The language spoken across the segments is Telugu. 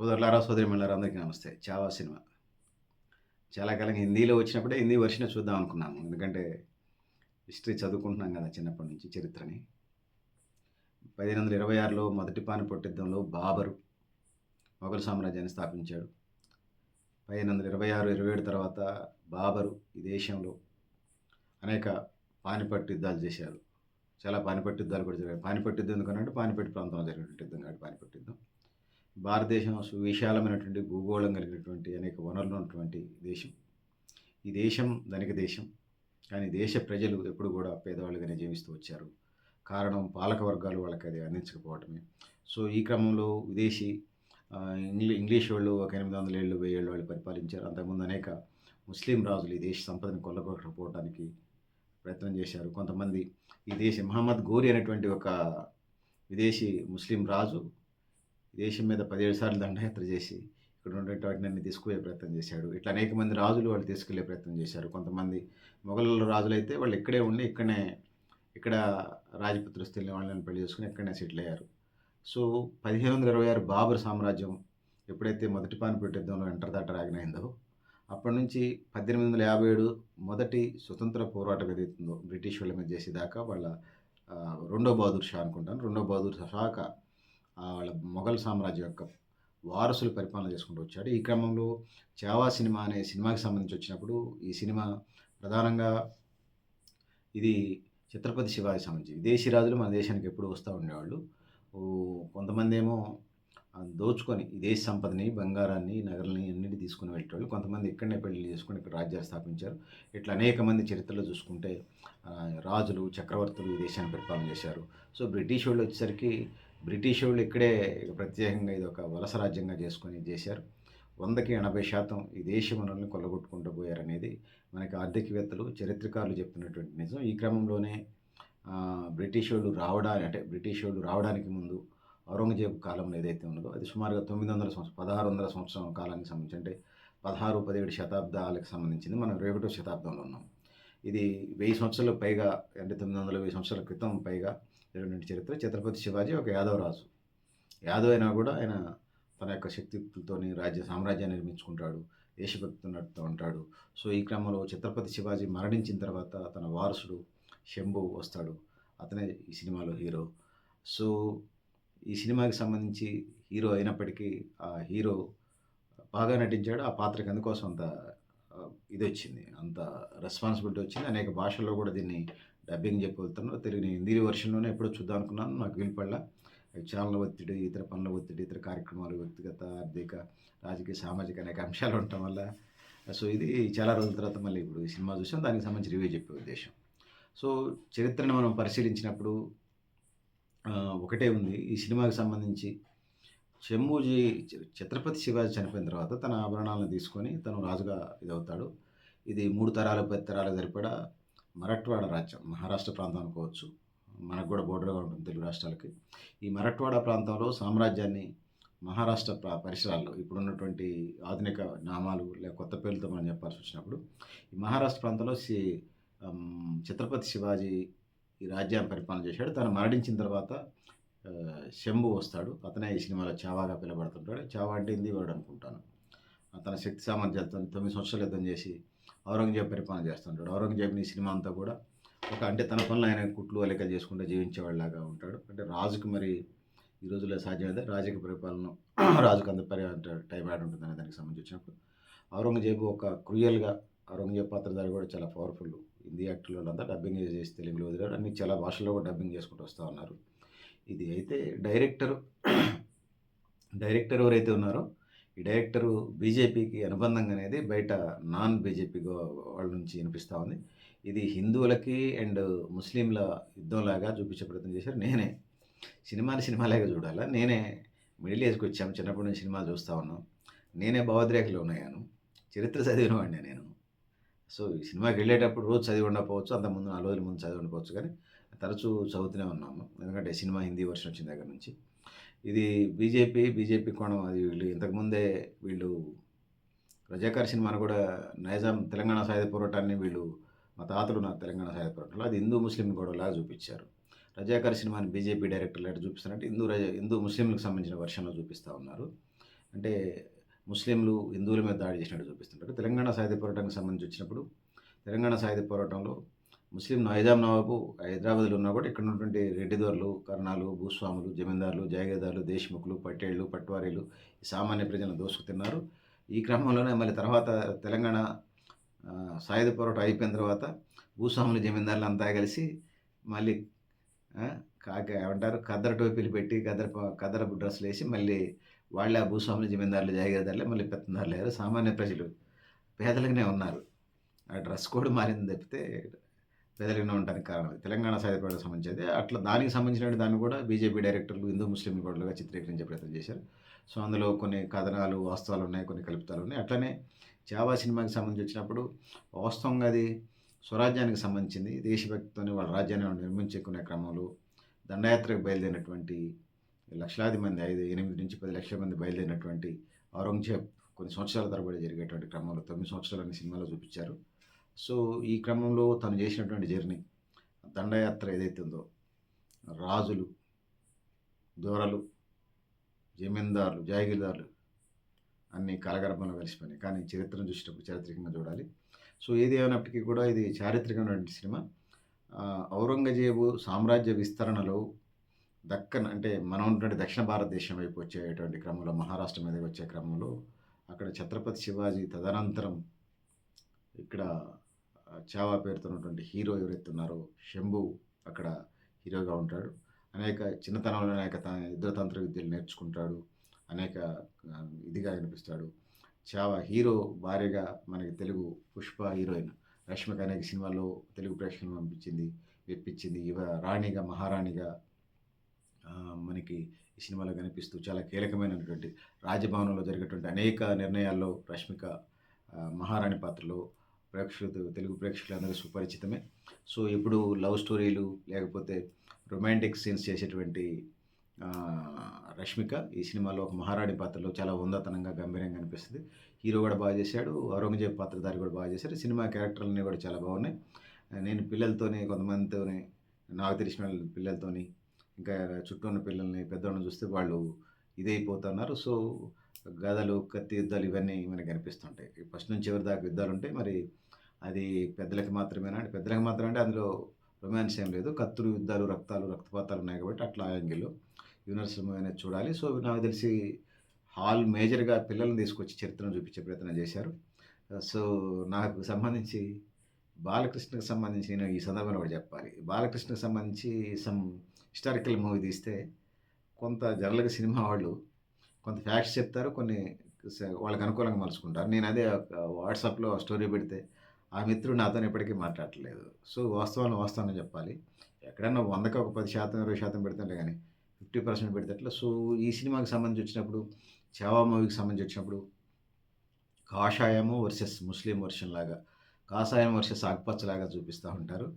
సోదరులారా సోదరిమణులారా అందరికీ నమస్తే. చావా సినిమా. చాలా కాలం హిందీలో వచ్చినప్పుడే హిందీ వర్షన్ చూద్దాం అనుకున్నాము. ఎందుకంటే హిస్టరీ చదువుకుంటున్నాం కదా చిన్నప్పటి నుంచి చరిత్రని. పదిహేను వందల ఇరవై ఆరులో మొదటి పానిపట్టు యుద్ధంలో బాబరు మొఘల్ సామ్రాజ్యాన్ని స్థాపించాడు. పదిహేను వందల ఇరవై ఆరు ఇరవై ఏడు తర్వాత బాబరు ఈ దేశంలో అనేక పానిపట్టు యుద్ధాలు చేశారు. చాలా పానిపట్టు యుద్ధాలు కూడా జరిగాయి. పానిపట్టు యుద్ధం ఎందుకంటే పానిపట్టు ప్రాంతంలో జరిగినటువంటి యుద్ధం కాబట్టి పానిపట్టు యుద్ధం భారతదేశం సువిశాలమైనటువంటి భూగోళం కలిగినటువంటి అనేక వనరులు ఉన్నటువంటి దేశం. ఈ దేశం ధనిక దేశం. కానీ దేశ ప్రజలు ఎప్పుడు కూడా పేదవాళ్ళుగానే జీవిస్తూ వచ్చారు. కారణం పాలక వర్గాలు వాళ్ళకి అది అందించకపోవటమే. సో ఈ క్రమంలో విదేశీ ఇంగ్లీ ఇంగ్లీష్ వాళ్ళు ఒక ఎనిమిది వందల ఏళ్ళు వెయ్యి ఏళ్ళు వాళ్ళు పరిపాలించారు. అంతకుముందు అనేక ముస్లిం రాజులు ఈ దేశ సంపదను కొల్లగొట్టకపోవడానికి ప్రయత్నం చేశారు. కొంతమంది ఈ దేశ మహమ్మద్ గోరి అనేటువంటి ఒక విదేశీ ముస్లిం రాజు దేశం మీద పదిహేడు సార్లు దండయాత్ర చేసి ఇక్కడ ఉండేటువంటి వాటిని తీసుకుపోయే ప్రయత్నం చేశాడు. ఇట్లా అనేక మంది రాజులు వాళ్ళు తీసుకెళ్ళే ప్రయత్నం చేశారు. కొంతమంది మొఘల్ రాజులైతే వాళ్ళు ఇక్కడే ఉండి ఇక్కడనే ఇక్కడ రాజపుత్రస్తుల్ని వాళ్ళని పెళ్ళి చేసుకుని ఇక్కడనే సెటిల్ అయ్యారు. సో పదిహేను వందల ఇరవై ఆరు బాబర్ సామ్రాజ్యం ఎప్పుడైతే మొదటి పానిపేట యుద్ధంలో ఎంటర్ దాట రాగినైందో అప్పటి నుంచి పద్దెనిమిది వందల యాభై ఏడు మొదటి స్వతంత్ర పోరాటం ఏదైతుందో బ్రిటిష్ వాళ్ళ మీద చేసేదాకా వాళ్ళ రెండో బహదూర్ షా అనుకుంటాను. రెండో బహదూర్ షాక వాళ్ళ మొఘల్ సామ్రాజ్యం యొక్క వారసులు పరిపాలన చేసుకుంటూ వచ్చాడు. ఈ క్రమంలో చావా సినిమా అనే సినిమాకి సంబంధించి వచ్చినప్పుడు ఈ సినిమా ప్రధానంగా ఇది ఛత్రపతి శివాజీ సంబంధించి విదేశీ రాజులు మన దేశానికి ఎప్పుడు వస్తూ ఉండేవాళ్ళు. కొంతమంది ఏమో దోచుకొని ఈ దేశ సంపదని బంగారాన్ని నగరాలని అన్నిటి తీసుకుని వెళ్ళేవాళ్ళు కొంతమంది ఇక్కడనే పెళ్ళి చేసుకుని ఇక్కడ రాజ్యాలు స్థాపించారు. ఇట్లా అనేక మంది చరిత్రలో చూసుకుంటే రాజులు చక్రవర్తులు ఈ దేశాన్ని పరిపాలన చేశారు. సో బ్రిటిష్ వాళ్ళు వచ్చేసరికి బ్రిటిష్ వాళ్ళు ఇక్కడే ప్రత్యేకంగా ఇది ఒక వలస రాజ్యంగా చేసుకొని చేశారు. వందకి ఎనభై శాతం ఈ దేశ వనరుల్ని కొల్లగొట్టుకుంటూ పోయారనేది మనకి ఆర్థికవేత్తలు చరిత్రకారులు చెప్తున్నటువంటి నిజం. ఈ క్రమంలోనే బ్రిటిష్ వాళ్ళు రావడానికి అంటే బ్రిటిష్ వాళ్ళు రావడానికి ముందు ఔరంగజేబు కాలంలో ఏదైతే ఉందో అది సుమారుగా తొమ్మిది వందల సంవత్సరం పదహారు వందల సంవత్సరం కాలానికి సంబంధించి అంటే పదహారు పదిహేడు శతాబ్దాలకు సంబంధించింది మనం ఇరవై ఒకటో శతాబ్దంలో ఉన్నాం. ఇది వెయ్యి సంవత్సరాలకు పైగా అంటే తొమ్మిది వందల వెయ్యి సంవత్సరాల క్రితం పైగా జరిగినటువంటి చరిత్ర. ఛత్రపతి శివాజీ ఒక యాదవ రాజు యాదవ్ అయినా కూడా ఆయన తన యొక్క శక్తితోని రాజ్య సామ్రాజ్యాన్ని నిర్మించుకుంటాడు. దేశభక్తితో నడుపుతూ ఉంటాడు. సో ఈ క్రమంలో ఛత్రపతి శివాజీ మరణించిన తర్వాత తన వారసుడు శంభు వస్తాడు. అతనే ఈ సినిమాలో హీరో. సో ఈ సినిమాకి సంబంధించి హీరో అయినప్పటికీ ఆ హీరో బాగా నటించాడు. ఆ పాత్రకి అందుకోసం అంత ఇది వచ్చింది అంత రెస్పాన్సిబిలిటీ వచ్చింది. అనేక భాషల్లో కూడా దీన్ని డబ్బింగ్ చెప్పగలుగుతాను తెలుగు నేను హిందీ వర్షన్లోనే ఎప్పుడో చూద్దాం అనుకున్నాను. నాకు వీలుపడలా. ఛానల్ ఒత్తిడి ఇతర పనుల ఒత్తిడి ఇతర కార్యక్రమాలు వ్యక్తిగత ఆర్థిక రాజకీయ సామాజిక అనేక అంశాలు ఉండటం వల్ల సో ఇది చాలా రోజుల తర్వాత మళ్ళీ ఇప్పుడు ఈ సినిమా చూసాం. దానికి సంబంధించి రివ్యూ చెప్పే ఉద్దేశం. సో చరిత్రను మనం పరిశీలించినప్పుడు ఒకటే ఉంది. ఈ సినిమాకి సంబంధించి చెమ్మూజీ ఛత్రపతి శివాజీ చనిపోయిన తర్వాత తన ఆభరణాలను తీసుకొని తను రాజుగా ఇదవుతాడు. ఇది మూడు తరాలు పది తరాలు సరిపడా మరట్వాడ రాజ్యం మహారాష్ట్ర ప్రాంతం అనుకోవచ్చు. మనకు కూడా బోర్డర్గా ఉంటుంది తెలుగు రాష్ట్రాలకి. ఈ మరట్వాడ ప్రాంతంలో సామ్రాజ్యాన్ని మహారాష్ట్ర పరిసరాల్లో ఇప్పుడున్నటువంటి ఆధునిక నామాలు లేక కొత్త పేర్లతో మనం చెప్పాల్సి వచ్చినప్పుడు ఈ మహారాష్ట్ర ప్రాంతంలో శ్రీ ఛత్రపతి శివాజీ ఈ రాజ్యాన్ని పరిపాలన చేశాడు. తను మరణించిన తర్వాత శంభు వస్తాడు. అతనే ఈ సినిమాలో చావాగా పిలబడుతుంటాడు. చావా అంటే హిందీ వాడు అనుకుంటాను. తన శక్తి సామర్థ్యాలతో తొమ్మిది సంవత్సరాలు యుద్ధం చేసి ఔరంగజేబ్ పరిపాలన చేస్తుంటాడు. ఔరంగజేబుని ఈ సినిమా అంతా కూడా ఒక అంటే తన పనులు ఆయన కుట్లు అలెక్క చేసుకుంటూ జీవించేవాళ్ళలాగా ఉంటాడు. అంటే రాజుకి మరి ఈ రోజుల్లో సాధ్యమైతే రాజకీయ పరిపాలన రాజుకు అంత పరి టైం యాడ్ ఉంటుందనే దానికి సంబంధించినప్పుడు ఔరంగజేబు ఒక క్రూయల్గా ఔరంగజేబు పాత్రధారి కూడా చాలా పవర్ఫుల్. హిందీ యాక్టర్లు అంతా డబ్బింగ్ చేసి తెలుగులో వదిలేరు. అన్ని చాలా భాషల్లో కూడా డబ్బింగ్ చేసుకుంటూ వస్తూ ఉన్నారు. ఇది అయితే డైరెక్టర్ డైరెక్టర్ ఎవరైతే ఉన్నారో ఈ డైరెక్టరు బీజేపీకి అనుబంధంగా అనేది బయట నాన్ బీజేపీ వాళ్ళ నుంచి వినిపిస్తూ ఉంది. ఇది హిందువులకి అండ్ ముస్లింల యుద్ధంలాగా చూపించే ప్రయత్నం చేశారు. నేనే సినిమాని సినిమాలాగా చూడాలా? నేనే మిడిల్ ఏజ్కి వచ్చాము. చిన్నప్పటి నుంచి సినిమా చూస్తూ ఉన్నాం. నేనే భావోద్రేకలు ఉన్నాయాను చరిత్ర చదివిన వాడిని నేను. సో ఈ సినిమాకి వెళ్ళేటప్పుడు రోజు చదివి ఉండకపోవచ్చు. అంత ముందు నాలుగు రోజుల ముందు చదివి ఉండకపోవచ్చు. కానీ తరచూ చదువుతూనే ఉన్నాము. ఎందుకంటే సినిమా హిందీ వర్షన్ వచ్చిన దగ్గర నుంచి. ఇది బీజేపీ బీజేపీ కోణం అది వీళ్ళు ఇంతకుముందే వీళ్ళు రజాకార్ సినిమాను కూడా నైజాం తెలంగాణ సాయుధ పోరాటాన్ని వీళ్ళు మా తాతలు నా తెలంగాణ సాయుధ పోరాటంలో. అది హిందూ ముస్లిం గొడవలాగా చూపించారు. రజాకార్ సినిమాని బీజేపీ డైరెక్టర్లు ఎట్లా చూపిస్తారంటే హిందూ రజ హిందూ ముస్లింలకు సంబంధించిన వర్షన్లో చూపిస్తూ ఉన్నారు. అంటే ముస్లింలు హిందువుల మీద దాడి చేసినట్టు చూపిస్తుంటారు. తెలంగాణ సాయుధ పోరాటానికి సంబంధించి వచ్చినప్పుడు తెలంగాణ సాయుధ పోరాటంలో ముస్లిం నైజాం నవాబు హైదరాబాద్లో ఉన్నా కూడా ఇక్కడ ఉన్నటువంటి రెడ్డిదొరలు కర్ణాలు భూస్వాములు జమీందారులు జాగీర్దారులు దేశముఖులు పట్టేళ్ళు పట్వారీలు ఈ సామాన్య ప్రజలను దోసుకుతున్నారు. ఈ క్రమంలోనే మళ్ళీ తర్వాత తెలంగాణ సాయుధ పోరాటం అయిపోయిన తర్వాత భూస్వాములు జమీందారులు అంతా కలిసి మళ్ళీ కాక ఏమంటారు కద్దర టోపీలు పెట్టి కద్దర ప- కద్దర డ్రెస్సులు వేసి మళ్ళీ వాళ్ళే ఆ భూస్వాములు జమీందారులు జాగీరదారులే మళ్ళీ పెత్తందారులు సామాన్య ప్రజలు పేదలుగానే ఉన్నారు. ఆ డ్రెస్ కోడ్ మారింది తప్పితే పేదలుగానే ఉండడానికి కారణం తెలంగాణ సాయుధ పోరాటం సంబంధించి అట్లా దానికి సంబంధించిన దాన్ని కూడా బీజేపీ డైరెక్టర్లు హిందూ ముస్లిం గొడవలుగా చిత్రీకరించే ప్రయత్నం చేశారు. సో అందులో కొన్ని కథనాలు వాస్తవాలు ఉన్నాయి కొన్ని కల్పితాలు ఉన్నాయి. అట్లనే చావా సినిమాకి సంబంధించి వచ్చినప్పుడు వాస్తవంగా అది స్వరాజ్యానికి సంబంధించింది. దేశభక్తితోనే వాళ్ళ రాజ్యాన్ని నిర్మించుకునే క్రమంలో దండయాత్రకు బయలుదేరినటువంటి లక్షలాది మంది ఐదు ఎనిమిది నుంచి పది లక్షల మంది బయలుదేరినటువంటి ఔరంగజేబ్ కొన్ని సంవత్సరాల తరబడి జరిగేటువంటి క్రమంలో తొమ్మిది సంవత్సరాలని సినిమాలో చూపించారు. సో ఈ క్రమంలో తను చేసినటువంటి జర్నీ దండయాత్ర ఏదైతే ఉందో రాజులు దొరలు జమీందారులు జాగీర్దారులు అన్ని కలగర్భంలో కలిసిపోయినాయి కానీ చరిత్రను చూసినప్పుడు చారిత్రకంగా చూడాలి. సో ఏది ఏమైనప్పటికీ కూడా ఇది చారిత్రకమైనటువంటి సినిమా. ఔరంగజేబు సామ్రాజ్య విస్తరణలో దక్కన్ అంటే మనం ఉన్నటువంటి దక్షిణ భారతదేశం వైపు వచ్చేటువంటి క్రమంలో మహారాష్ట్ర మీద వచ్చే క్రమంలో అక్కడ ఛత్రపతి శివాజీ తదనంతరం ఇక్కడ చావా పేరుతో ఉన్నటువంటి హీరో ఎవరైతే ఉన్నారో శంభు అక్కడ హీరోగా ఉంటాడు. అనేక చిన్నతనంలో అనేక యుద్ధతంత్ర విద్యలు నేర్చుకుంటాడు. అనేక ఇదిగా కనిపిస్తాడు చావా హీరో భార్యగా మనకి తెలుగు పుష్ప హీరోయిన్ రష్మిక అనేక సినిమాల్లో తెలుగు ప్రేక్షకులు పంపించింది మెప్పించింది. ఇవ రాణిగా మహారాణిగా మనకి ఈ సినిమాలో కనిపిస్తూ చాలా కీలకమైనటువంటి రాజభవనంలో జరిగేటువంటి అనేక నిర్ణయాల్లో రష్మిక మహారాణి పాత్రలో ప్రేక్షకులు తెలుగు ప్రేక్షకులందరూ సుపరిచితమే. సో ఇప్పుడు లవ్ స్టోరీలు లేకపోతే రొమాంటిక్ సీన్స్ చేసేటువంటి రష్మిక ఈ సినిమాలో ఒక మహారాణి పాత్రలో చాలా ఉందతనంగా గంభీరంగా అనిపిస్తుంది హీరో కూడా బాగా చేశాడు. ఔరంగజేబ్ పాత్రధారి కూడా బాగా చేశాడు. సినిమా క్యారెక్టర్లన్నీ కూడా చాలా బాగున్నాయి. నేను పిల్లలతోని కొంతమందితోని నాకు తెలిసిన వాళ్ళ పిల్లలతోని ఇంకా చుట్టూ ఉన్న పిల్లల్ని పెద్దవాళ్ళని చూస్తే వాళ్ళు ఇదైపోతున్నారు. సో గదలు కత్తి యుద్ధాలు ఇవన్నీ మనకి కనిపిస్తుంటాయి? ఫస్ట్ నుంచి చివరి దాకా యుద్ధాలు ఉంటాయి మరి అది పెద్దలకి మాత్రమేనా? అంటే పెద్దలకి మాత్రమే అంటే అందులో రొమాన్స్ ఏం లేదు. కత్తులు యుద్ధాలు రక్తాలు రక్తపాతాలు ఉన్నాయి కాబట్టి అట్లా ఆ యాంగిల్లో యూనివర్సల్ మూవీ అనేది చూడాలి. సో నాకు తెలిసి హాల్ మేజర్గా పిల్లల్ని తీసుకొచ్చి చరిత్రను చూపించే ప్రయత్నం చేశారు. సో నాకు సంబంధించి బాలకృష్ణకు సంబంధించి నేను ఈ సందర్భంలో కూడా చెప్పాలి. బాలకృష్ణకు సంబంధించి సమ్ హిస్టారికల్ మూవీ తీస్తే కొంత జనరల్గా సినిమా వాళ్ళు కొంత ఫ్యాక్ట్స్ చెప్తారు కొన్ని స- వాళ్ళకి అనుకూలంగా మలుచుకుంటారు. నేను అదే వాట్సాప్లో స్టోరీ పెడితే ఆ మిత్రుడు నాతో ఎప్పటికీ మాట్లాడట్లేదు సో వాస్తవాన్ని వాస్తవాన్ని చెప్పాలి. ఎక్కడన్నా వందకి ఒక పది శాతం ఇరవై శాతం పెడతాంలే కానీ ఫిఫ్టీ పర్సెంట్ పెడితే అట్లా సో ఈ సినిమాకి సంబంధించి వచ్చినప్పుడు చావా మూవీకి సంబంధించి వచ్చినప్పుడు కాషాయము వర్సెస్ ముస్లిం వర్షన్ లాగా కాషాయం వర్సెస్ ఆకుపచ్చలాగా చూపిస్తూ ఉంటారు.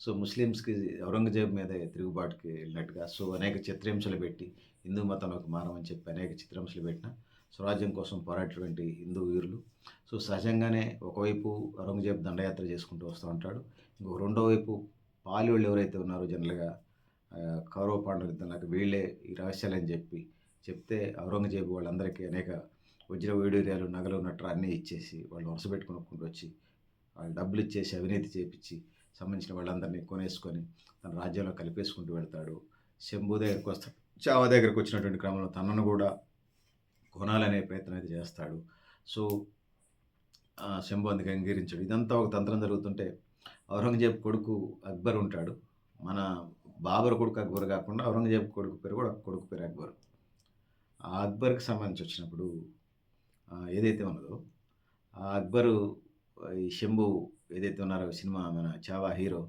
సో ముస్లిమ్స్కి ఔరంగజేబ్ మీద తిరుగుబాటుకి వెళ్ళినట్టుగా సో అనేక చిత్రహింసలు పెట్టి హిందూ మతంలోకి మారమని చెప్పి అనేక చిత్రాంశాలు పెట్టిన స్వరాజ్యం కోసం పోరాడేటువంటి హిందూ వీరులు. సో సహజంగానే ఒకవైపు ఔరంగజేబ్ దండయాత్ర చేసుకుంటూ వస్తూ ఉంటాడు. ఇంకో రెండో వైపు పాలివాళ్ళు ఎవరైతే ఉన్నారో జనరల్గా కౌరవ పాండవులు ఇద్దరు వీళ్ళే ఈ రహస్యాలని చెప్పి చెప్తే ఔరంగజేబు వాళ్ళందరికీ అనేక వజ్ర వైడూర్యాలు నగలు నట్ర అన్నీ ఇచ్చేసి వాళ్ళు వరుస పెట్టుకుని వచ్చి వాళ్ళు డబ్బులు ఇచ్చేసి అవినీతి చేపించి సంబంధించిన వాళ్ళందరినీ కొనేసుకొని తన రాజ్యంలో కలిపేసుకుంటూ వెళ్తాడు. శంభు దగ్గరికి వస్తాడు. చావా దగ్గరకు వచ్చినటువంటి క్రమంలో తనను కూడా కొనాలనే ప్రయత్నం అయితే చేస్తాడు. సో శంభు అందుకు అంగీకరించాడు. ఇదంతా ఒక తంత్రం జరుగుతుంటే ఔరంగజేబ్ కొడుకు అక్బర్ ఉంటాడు. మన బాబర్ కొడుకు అక్బర్ కాకుండా ఔరంగజేబ్ కొడుకు పేరు కూడా కొడుకు పేరు అక్బర్. ఆ అక్బర్కి సంబంధించి వచ్చినప్పుడు ఏదైతే ఉన్నదో ఆ అక్బరు ఈ శంభు ఏదైతే ఉన్నారో సినిమా మన చావా హీరో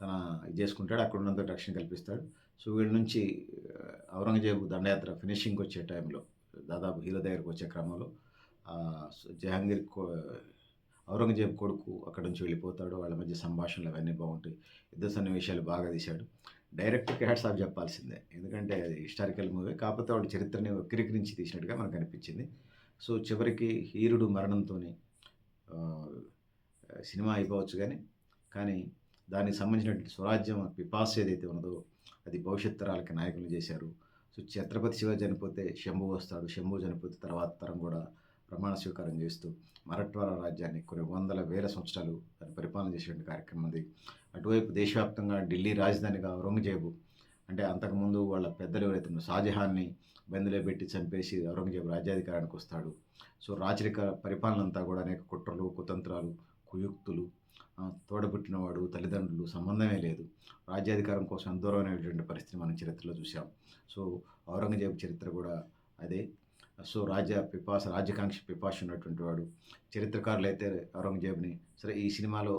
తన ఇది చేసుకుంటాడు. అక్కడ ఉన్నంత రక్షణ కల్పిస్తాడు. సో వీళ్ళ నుంచి ఔరంగజేబు దండయాత్ర ఫినిషింగ్కి వచ్చే టైంలో దాదాపు హీరో దగ్గరికి వచ్చే క్రమంలో జహంగీర్ జహాంగీర్ కో- ఔరంగజేబు కొడుకు అక్కడ నుంచి వెళ్ళిపోతాడు. వాళ్ళ మధ్య సంభాషణలు అవన్నీ బాగుంటాయి. యుద్ధ సన్నివేశాలు బాగా తీశాడు. డైరెక్ట్ హ్యాట్స్ ఆఫ్ చెప్పాల్సిందే. ఎందుకంటే అది హిస్టారికల్ మూవీ. కాకపోతే వాడు చరిత్రని వక్రీకరించి తీసినట్టుగా మనకు అనిపించింది. సో చివరికి హీరుడు మరణంతో సినిమా అయిపోవచ్చు కానీ కానీ దానికి సంబంధించినటువంటి స్వరాజ్యం పిపాస్ ఏదైతే ఉన్నదో అది భవిష్యత్ తరాలకి నాయకులు చేశారు. సో ఛత్రపతి శివాజీ చనిపోతే శంభు వస్తాడు. శంభు చనిపోతే తర్వాత తరం కూడా ప్రమాణ స్వీకారం చేస్తూ మరట్వాల రాజ్యాన్ని కొన్ని వందల వేల సంవత్సరాలు దాన్ని పరిపాలన చేసేటువంటి కార్యక్రమం ఉంది అటువైపు దేశవ్యాప్తంగా ఢిల్లీ రాజధానిగా ఔరంగజేబు అంటే అంతకుముందు వాళ్ళ పెద్దలు ఎవరైతే షాజహాన్ని బందిలో పెట్టి చంపేసి ఔరంగజేబు రాజ్యాధికారానికి వస్తాడు. సో రాచరిక పరిపాలన అంతా కూడా అనేక కుట్రలు కుతంత్రాలు కుయుక్తులు తోడబుట్టినవాడు తల్లిదండ్రులు సంబంధమే లేదు. రాజ్యాధికారం కోసం దూరమైనటువంటి పరిస్థితి మనం చరిత్రలో చూసాం సో ఔరంగజేబు చరిత్ర కూడా అదే. సో రాజ్య పిపాస రాజకాంక్ష పిపాస ఉన్నటువంటి వాడు. చరిత్రకారులు అయితే ఔరంగజేబుని సరే ఈ సినిమాలో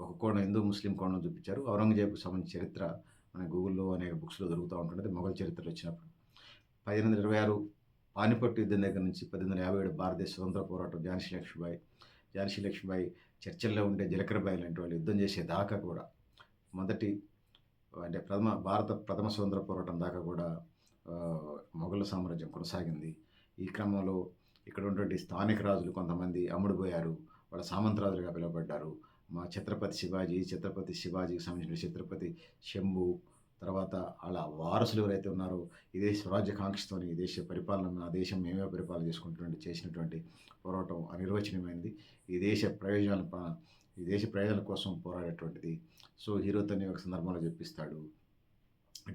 ఒక కోణం హిందూ ముస్లిం కోణం చూపించారు. ఔరంగజేబుకు సంబంధించిన చరిత్ర మన గూగుల్లో అనేక బుక్స్లో దొరుకుతూ ఉంటుంది మొఘల్ చరిత్రలో వచ్చినప్పుడు. పదిహేను వందల ఇరవై ఆరు పానిపట్టు యుద్ధం దగ్గర నుంచి పద్దెనిమిది వందల యాభై ఏడు భారతదేశ స్వతంత్ర పోరాటం ఝాన్సీ లక్ష్మీబాయి ఝాన్సీ లక్ష్మీబాయి చర్చల్లో ఉండే జలకరబాయి లాంటి వాళ్ళు యుద్ధం చేసే దాకా కూడా. మొదటి అంటే ప్రథమ భారత ప్రథమ స్వతంత్ర పోరాటం దాకా కూడా మొఘల సామ్రాజ్యం కొనసాగింది. ఈ క్రమంలో ఇక్కడ ఉన్నటువంటి స్థానిక రాజులు కొంతమంది అమ్ముడుపోయారు. వాళ్ళ సామంతరాజులుగా పిలువబడ్డారు. మా ఛత్రపతి శివాజీ ఛత్రపతి శివాజీకి సంబంధించిన ఛత్రపతి శంభు తర్వాత అలా వారసులు ఎవరైతే ఉన్నారో ఈ దేశ స్వరాజ్యకాంక్షతోని ఈ దేశ పరిపాలన నా దేశం మేమే పరిపాలన చేసుకుంటున్నటువంటి చేసినటువంటి పోరాటం అనిర్వచనమైనది ఈ దేశ ప్రయోజనాల ఈ దేశ ప్రయోజనాల కోసం పోరాడేటువంటిది. సో హీరోతోని ఒక సందర్భంలో చెప్పిస్తాడు.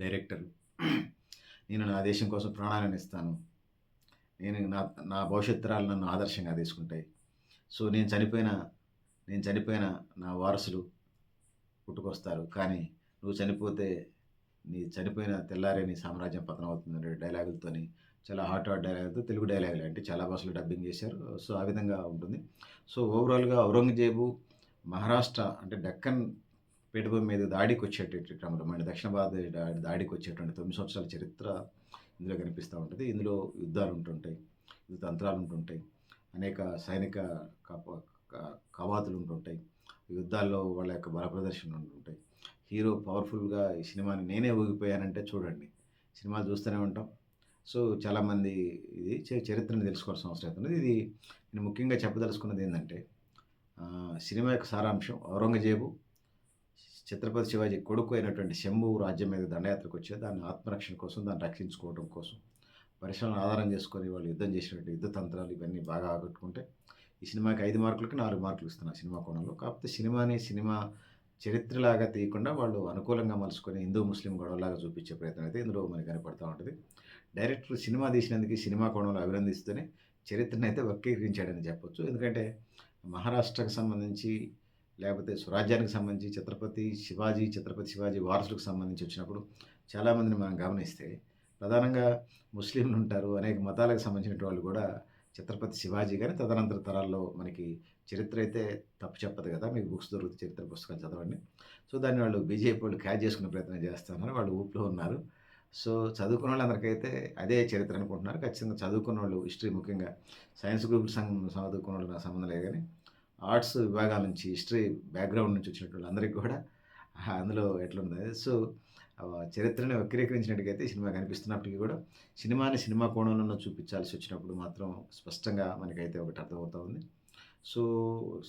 డైరెక్టర్ నేను నా దేశం కోసం ప్రాణాలను ఇస్తాను. నేను నా నా భవిష్యత్ తరాలు నన్ను ఆదర్శంగా తీసుకుంటాయి. సో నేను చనిపోయిన నేను చనిపోయిన నా వారసులు పుట్టుకొస్తారు. కానీ నువ్వు చనిపోతే నీ చనిపోయిన తెల్లారే నీ సామ్రాజ్యం పతనం అవుతుంది డైలాగులతోని చాలా హాట్ హాట్ డైలాగులతో తెలుగు డైలాగులు. అంటే చాలా భాషలు డబ్బింగ్ చేశారు. సో ఆ విధంగా ఉంటుంది. సో ఓవరాల్గా ఔరంగజేబు మహారాష్ట్ర అంటే డక్కన్ పీఠభూమి మీద దాడికి వచ్చేటటువంటి క్రమంలో మన దక్షిణ భారతదేశ దాడికి వచ్చేటువంటి తొమ్మిది సంవత్సరాల చరిత్ర ఇందులో కనిపిస్తూ ఉంటుంది. ఇందులో యుద్ధాలు ఉంటుంటాయి యుద్ధ తంత్రాలు ఉంటుంటాయి అనేక సైనిక కవాతులు ఉంటుంటాయి యుద్ధాల్లో వాళ్ళ యొక్క బల ప్రదర్శనలు ఉంటుంటాయి. హీరో పవర్ఫుల్గా ఈ సినిమాని నేనే ఊగిపోయానంటే చూడండి. సినిమాలు చూస్తూనే ఉంటాం. సో చాలామంది ఇది చ- చరిత్రను తెలుసుకోవాల్సిన అవసరం అవుతుంది ఇది నేను ముఖ్యంగా చెప్పదలుచుకున్నది ఏంటంటే సినిమా యొక్క సారాంశం ఔరంగజేబు ఛత్రపతి శివాజీ కొడుకు అయినటువంటి శంభు రాజ్యం మీద దండయాత్రకు వచ్చే దాన్ని ఆత్మరక్షణ కోసం దాన్ని రక్షించుకోవడం కోసం పరిశ్రమను ఆధారం చేసుకొని వాళ్ళు యుద్ధం చేసినటువంటి యుద్ధ తంత్రాలు ఇవన్నీ బాగా ఆకట్టుకుంటే ఈ సినిమాకి ఐదు మార్కులకి నాలుగు మార్కులు ఇస్తున్నాను సినిమా కోణంలో. కాకపోతే సినిమాని సినిమా చరిత్రలాగా తీయకుండా వాళ్ళు అనుకూలంగా మలుచుకొని హిందూ ముస్లిం గొడవలాగా చూపించే ప్రయత్నం అయితే ఇందులో మనకి కనపడుతూ ఉంటుంది. డైరెక్టర్ సినిమా తీసినందుకు సినిమా కోణంలో అభినందిస్తూనే చరిత్రను అయితే వక్రీకరించాడని చెప్పొచ్చు. ఎందుకంటే మహారాష్ట్రకు సంబంధించి లేకపోతే స్వరాజ్యానికి సంబంధించి ఛత్రపతి శివాజీ ఛత్రపతి శివాజీ వారసులకు సంబంధించి వచ్చినప్పుడు చాలామందిని మనం గమనిస్తే ప్రధానంగా ముస్లింలు ఉంటారు. అనేక మతాలకు సంబంధించిన వాళ్ళు కూడా ఛత్రపతి శివాజీ కానీ తదనంతర తరాల్లో మనకి చరిత్ర అయితే తప్పు చెప్పదు కదా. మీకు బుక్స్ దొరుకుతాయి చరిత్ర పుస్తకాలు చదవండి. సో దాన్ని వాళ్ళు బీజేపీ వాళ్ళు క్యాచ్ చేసుకునే ప్రయత్నం చేస్తున్నారు వాళ్ళు ఊపిలో ఉన్నారు. సో చదువుకున్న వాళ్ళందరికైతే అదే చరిత్ర అనుకుంటున్నారు. ఖచ్చితంగా చదువుకున్న వాళ్ళు హిస్టరీ ముఖ్యంగా సైన్స్ గ్రూప్ సంఘం చదువుకున్న వాళ్ళు నాకు సంబంధం లేదు కానీ ఆర్ట్స్ విభాగాల నుంచి హిస్టరీ బ్యాక్గ్రౌండ్ నుంచి వచ్చినటువంటి వాళ్ళందరికీ కూడా అందులో ఎట్లున్నది సో ఆ చరిత్రని వక్రీకరించినట్టుగైతే సినిమా కనిపిస్తున్నప్పటికీ కూడా సినిమాని సినిమా కోణంలో చూపించాల్సి వచ్చినప్పుడు మాత్రం స్పష్టంగా మనకైతే ఒకటి అర్థమవుతా ఉంది. సో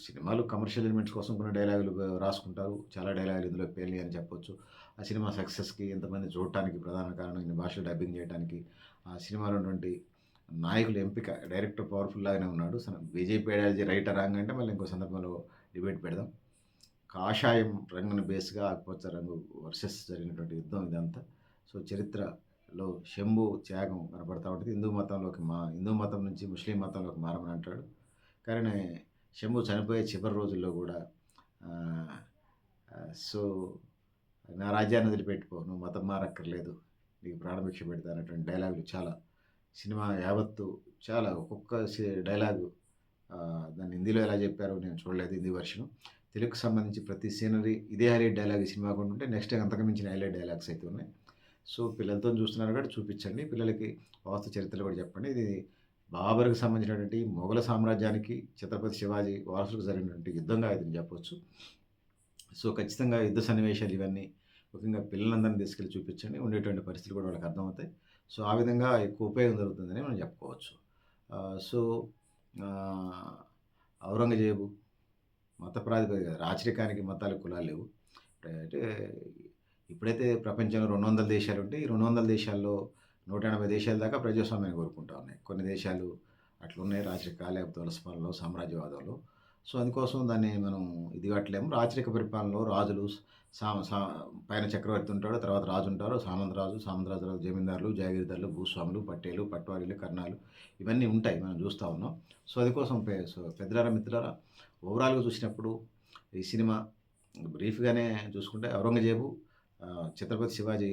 సినిమాలు కమర్షియల్ ఎలిమెంట్స్ కోసం కొన్ని డైలాగులు రాసుకుంటారు. చాలా డైలాగులు ఇందులో పేర్లు అని చెప్పొచ్చు. ఆ సినిమా సక్సెస్కి ఎంతమంది చూడటానికి ప్రధాన కారణం ఇన్ని భాషలు డబ్బింగ్ చేయడానికి ఆ సినిమాలో ఉన్నటువంటి నాయకుల ఎంపిక డైరెక్టర్ పవర్ఫుల్ లాగానే ఉన్నాడు. బీజేపీ ఐడియాలజీ రైట్ రాంగ్ అంటే మళ్ళీ ఇంకో సందర్భంలో డిబేట్ పెడదాం. కాషాయం రంగును బేస్గా ఆకుపచ్చ రంగు వర్సెస్ జరిగినటువంటి యుద్ధం ఇదంతా. సో చరిత్రలో శంభు త్యాగం కనపడతా ఉంటుంది. హిందూ మతంలోకి మా హిందూ మతం నుంచి ముస్లిం మతంలోకి మారమని అంటాడు. కానీ శంభు చనిపోయే చివరి రోజుల్లో కూడా సో నా రాజ్యాన్ని వదిలిపెట్టుకో నువ్వు మతం మారక్కర్లేదు నీకు ప్రాణభిక్ష పెడతా అనేటువంటి డైలాగులు చాలా సినిమా యావత్తు చాలా ఒక్కొక్క డైలాగు దాన్ని హిందీలో ఎలా చెప్పారో నేను చూడలేదు హిందీ వర్షన్. తెలుగుకు సంబంధించి ప్రతి సీనరీ ఇదే హైలైట్ డైలాగ్ ఈ సినిమా ఉంటుంటే నెక్స్ట్ అంతకమించిన హైలైట్ డైలాగ్స్ అయితే ఉన్నాయి. సో పిల్లలతో చూస్తున్నారు కూడా చూపించండి. పిల్లలకి వాస్తు చరిత్రలు కూడా చెప్పండి. ఇది బాబర్కి సంబంధించినటువంటి మొఘల సామ్రాజ్యానికి ఛత్రపతి శివాజీ వారసులకు జరిగినటువంటి యుద్ధంగా ఇది చెప్పవచ్చు సో ఖచ్చితంగా యుద్ధ సన్నివేశాలు ఇవన్నీ ముఖ్యంగా పిల్లలందరినీ తీసుకెళ్ళి చూపించండి. ఉండేటువంటి పరిస్థితులు కూడా వాళ్ళకి అర్థమవుతాయి. సో ఆ విధంగా ఎక్కువ ఉపయోగం జరుగుతుందని మనం చెప్పుకోవచ్చు. సో ఔరంగజేబు మత ప్రాతిపదిక రాచరికానికి మతాలు కులాలు లేవు. అంటే ఇప్పుడైతే ప్రపంచంలో రెండు వందల దేశాలు ఉంటే ఈ రెండు వందల దేశాల్లో నూట ఎనభై దేశాల దాకా ప్రజాస్వామ్యాన్ని కోరుకుంటా ఉన్నాయి. కొన్ని దేశాలు అట్లున్నాయి రాచరిక లేకపోతే వలసపాలలో సామ్రాజ్యవాదంలో. సో అందుకోసం దాన్ని మనం ఇది కట్టలేము రాచరిక పరిపాలనలో రాజులు సా సా పైన చక్రవర్తి ఉంటాడు తర్వాత రాజు ఉంటారు సామంతరాజు సామంతరాజు తర్వాత జమీందారులు జాగీర్దారులు భూస్వాములు పట్టేలు పట్వారీలు కర్ణాలు ఇవన్నీ ఉంటాయి మనం చూస్తూ ఉన్నాం. సో అందుకోసం సో పెద్దలారా మిత్రులారా ఓవరాల్గా చూసినప్పుడు ఈ సినిమా బ్రీఫ్గానే చూసుకుంటే ఔరంగజేబు ఛత్రపతి శివాజీ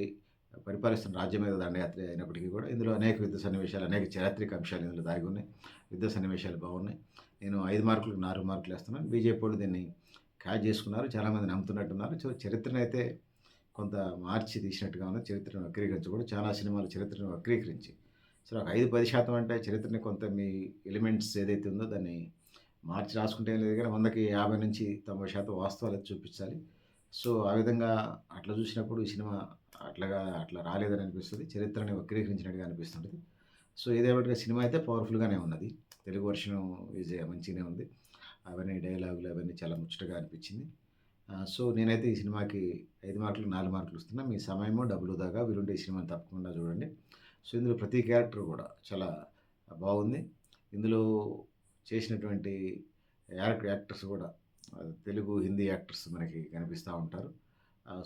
పరిపాలిస్తున్న రాజ్యం మీద దండయాత్ర అయినప్పటికీ కూడా ఇందులో అనేక యుద్ధ సన్నివేశాలు అనేక చారిత్రక అంశాలు ఇందులో దాగి ఉన్నాయి. యుద్ధ సన్నివేశాలు బాగున్నాయి. నేను ఐదు మార్కులకు నాలుగు మార్కులు వేస్తున్నాను. బీజేపీ వాళ్ళు దీన్ని క్యాచ్ చేసుకున్నారు. చాలామంది నమ్ముతున్నట్టున్నారు. సో చరిత్రను అయితే కొంత మార్చి తీసినట్టుగా ఉంది. చరిత్రను వక్రీకరించి కూడా చాలా సినిమాలు చరిత్రను వక్రీకరించి. సో ఒక ఐదు పది శాతం అంటే చరిత్రని కొంత మీ ఎలిమెంట్స్ ఏదైతే ఉందో దాన్ని మార్చి రాసుకుంటే లేదు కానీ వందకి యాభై నుంచి తొంభై శాతం వాస్తవాలు చూపించాలి. సో ఆ విధంగా అట్లా చూసినప్పుడు ఈ సినిమా అట్లాగా అట్లా రాలేదని అనిపిస్తుంది. చరిత్రని వక్రీకరించినట్టుగా అనిపిస్తుంటుంది. సో ఏదేమిటిగా సినిమా అయితే పవర్ఫుల్గానే ఉన్నది. తెలుగు వర్షన్ ఈజ్ మంచిగానే ఉంది. అవన్నీ డైలాగులు అవన్నీ చాలా ముచ్చటగా అనిపించింది. సో నేనైతే ఈ సినిమాకి ఐదు మార్కులు నాలుగు మార్కులు ఇస్తున్నా మీ సమయము డబ్బులు దాకా వీలుంటే ఈ సినిమాని తప్పకుండా చూడండి. సో ఇందులో ప్రతి క్యారెక్టర్ కూడా చాలా బాగుంది. ఇందులో చేసినటువంటి యాక్టర్ యాక్టర్స్ కూడా తెలుగు హిందీ యాక్టర్స్ మనకి కనిపిస్తూ ఉంటారు.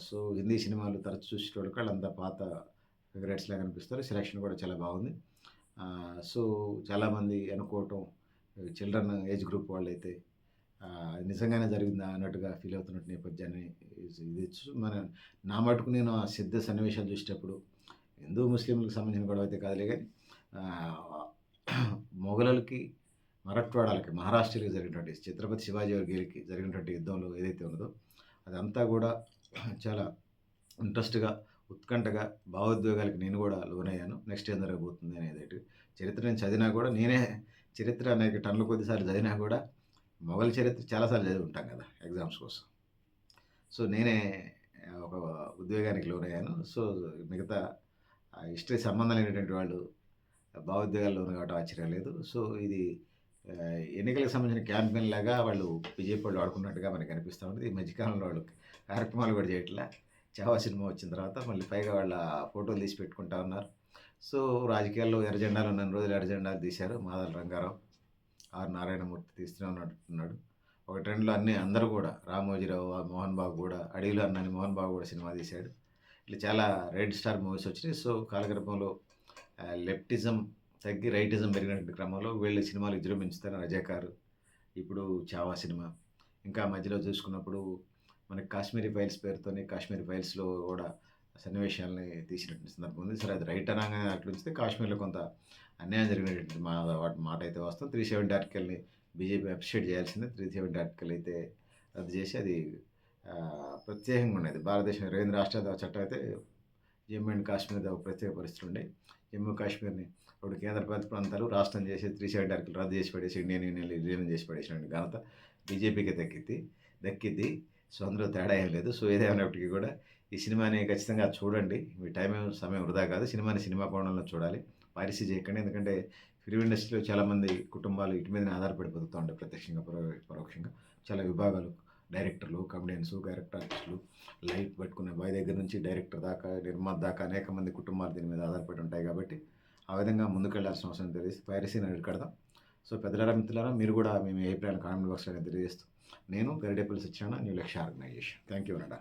సో హిందీ సినిమాలు తరచు చూసేటోళ్ళకి వాళ్ళంతా పాత ఫేవరెట్స్లా కనిపిస్తారు. సెలెక్షన్ కూడా చాలా బాగుంది. సో చాలామంది అనుకోవటం చిల్డ్రన్ ఏజ్ గ్రూప్ వాళ్ళైతే నిజంగానే జరిగిందా అన్నట్టుగా ఫీల్ అవుతున్నట్టు నేపథ్యాన్ని ఇది- మన నా మటుకు నేను ఆ సిద్ధ సన్నివేశాలు చూసేటప్పుడు హిందూ ముస్లింలకు సంబంధించిన గొడవ అయితే కాదులే కానీ ఆ, మొఘలులకి మరట్వాడాలకి మహారాష్ట్రకి జరిగినటువంటి ఛత్రపతి శివాజీ గారికి జరిగినటువంటి యుద్ధంలో ఏదైతే ఉన్నదో అదంతా కూడా చాలా ఇంట్రెస్ట్గా ఉత్కంఠగా భావోద్వేగాలకి నేను కూడా లోనయ్యాను. నెక్స్ట్ ఏం జరగబోతుంది అనేది చరిత్ర నేను చదివినా కూడా నేనే చరిత్ర అనేక టన్నుల కొద్దిసార్లు చదివినా కూడా మొఘల్ చరిత్ర చాలాసార్లు చదివి ఉంటాం కదా ఎగ్జామ్స్ కోసం. సో నేనే ఒక ఉద్వేగానికి లోనయ్యాను. సో మిగతా హిస్టరీ సంబంధం లేనటువంటి వాళ్ళు భావోద్వేగాల్లో కావడం ఆశ్చర్యం లేదు. సో ఇది ఎన్నికలకు సంబంధించిన క్యాంపెయిన్ లాగా వాళ్ళు బీజేపీ వాళ్ళు ఆడుకున్నట్టుగా మనకి అనిపిస్తూ ఉంటుంది ఈ మధ్యకాలంలో వాళ్ళు కార్యక్రమాలు కూడా చేయట్లే. చావా సినిమా వచ్చిన తర్వాత మళ్ళీ పైగా వాళ్ళ ఫోటోలు తీసి పెట్టుకుంటా ఉన్నారు. సో రాజకీయాల్లో ఎర్రజెండాలు ఉన్న రోజులు ఎర్రజెండాలు తీశారు మాదల రంగారావు. ఆర్ నారాయణమూర్తి తీస్తూనే ఉన్నట్టున్నాడు ఒక ట్రెండ్లో అన్ని అందరూ కూడా రామోజీరావు మోహన్ బాబు కూడా అడవిలో అన్నని మోహన్ బాబు కూడా సినిమా తీశాడు. ఇట్లా చాలా రెడ్ స్టార్ మూవీస్ వచ్చినాయి. సో కాలగర్భంలో లెఫ్టిజం తగ్గి రైటిజం పెరిగినటువంటి క్రమంలో వీళ్ళు సినిమాలు విజృంభించుతారు రజాకారు. ఇప్పుడు చావా సినిమా. ఇంకా మధ్యలో చూసుకున్నప్పుడు మనకి కాశ్మీరీ ఫైల్స్ పేరుతోని కాశ్మీరీ ఫైల్స్లో కూడా సన్నివేశాలని తీసినటువంటి సందర్భం ఉంది. సరే అది రైట్ అనగానే అట్లా ఉంచితే కాశ్మీర్లో కొంత అన్యాయం జరిగినటువంటి మా వాటి మాట అయితే వస్తాం త్రీ సెవెంటీ ఆర్టికల్ని బీజేపీ అప్రిషియేట్ చేయాల్సిందే. త్రీ సెవెంటీ ఆర్టికల్ అయితే రద్దు చేసి అది ప్రత్యేకంగా ఉండేది. భారతదేశం ఇరవై ఎనిమిది రాష్ట్రాల చట్టం అయితే జమ్మూ అండ్ కాశ్మీర్ ఒక ప్రత్యేక పరిస్థితులు ఉండే. జమ్మూ కాశ్మీర్ని ఇప్పుడు కేంద్రపాలిత ప్రాంతాలు రాష్ట్రం చేసి త్రీ సెవెంటీ ఆర్టికల్ రద్దు చేసి పడేసి ఇండియన్ యూనియన్ విలీనం చేసి పడేసిన ఘనత బీజేపీకి దక్కింది దక్కింది సో అందులో తేడా ఏం లేదు. సో ఏదేమైనప్పటికీ కూడా ఈ సినిమాని ఖచ్చితంగా చూడండి. మీ టైం సమయం వృధా కాదు. సినిమాని సినిమా కోణంలో చూడాలి. పైరసీ చేయకండి. ఎందుకంటే ఫిల్మ్ ఇండస్ట్రీలో చాలామంది కుటుంబాలు ఇటు మీదనే ఆధారపడి బతుకుతూ ఉంటాయి ప్రత్యక్షంగా పరో- పరోక్షంగా. చాలా విభాగాలు డైరెక్టర్లు కమెడియన్స్ క్యారెక్టర్ ఆర్టిస్టులు లైట్ పట్టుకునే బాయ్ దగ్గర నుంచి డైరెక్టర్ దాకా నిర్మాత దాకా అనేక మంది కుటుంబాలు దీని మీద ఆధారపడి ఉంటాయి కాబట్టి ఆ విధంగా ముందుకెళ్ళాల్సిన అవసరం తెలియదు పైరసీని అడిగడదాం సో పెద్దలారా మిత్రులారా మీరు కూడా మేము ఏ అభిప్రాయాలు కామెంట్ బాక్స్లో తెలియజేస్తూ నేను గరిడేపల్లి ఇచ్చాను న్యూ లక్ష్య ఆర్గనైజేషన్. Thank you అన్నడా